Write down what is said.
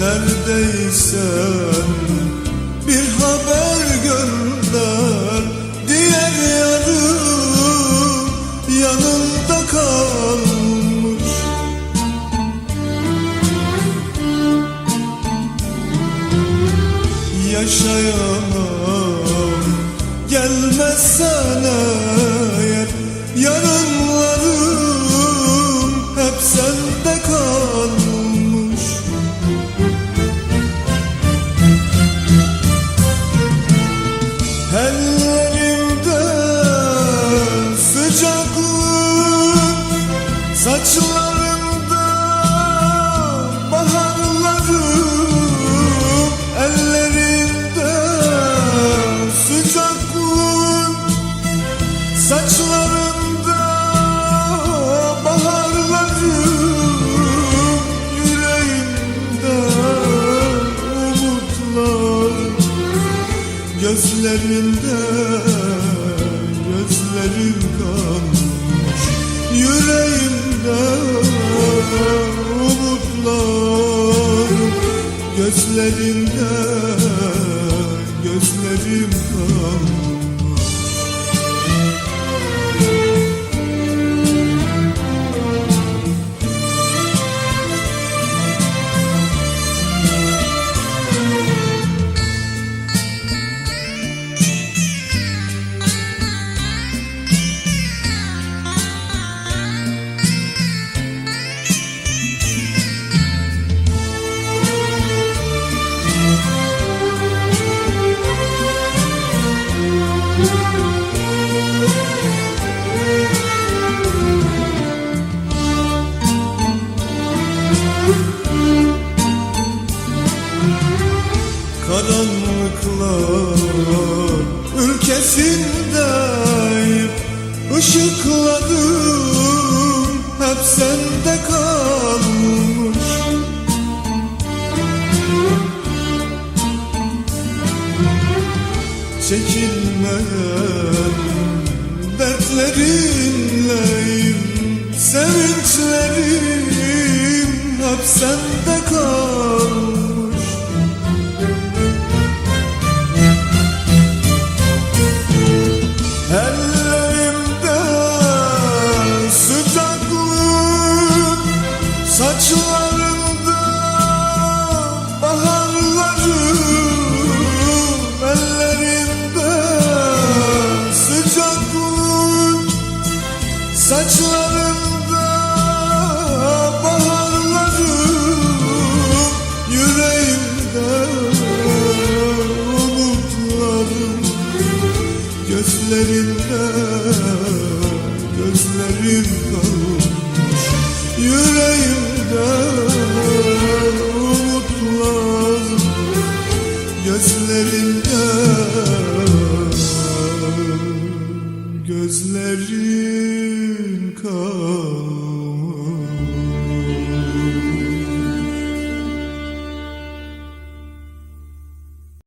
gelmezsen bir haber gönder Diğer yarım yanında kalmış. Yaşayamam gelmezsen eğer Saçlarımda baharlarım Ellerimde sıcaklık Saçlarımda baharlarım Yüreğimde umutlarım Gözlerinde Gözlerinde gözlerim Karanlıklar ülkesindeyim Işıkladım hep sende Çekilmeyen Saçlarımda baharlarım Yüreğimde umutlarım Gözlerinde gözlerim kalmış Yüreğimde umutlar Gözlerinde gözlerim come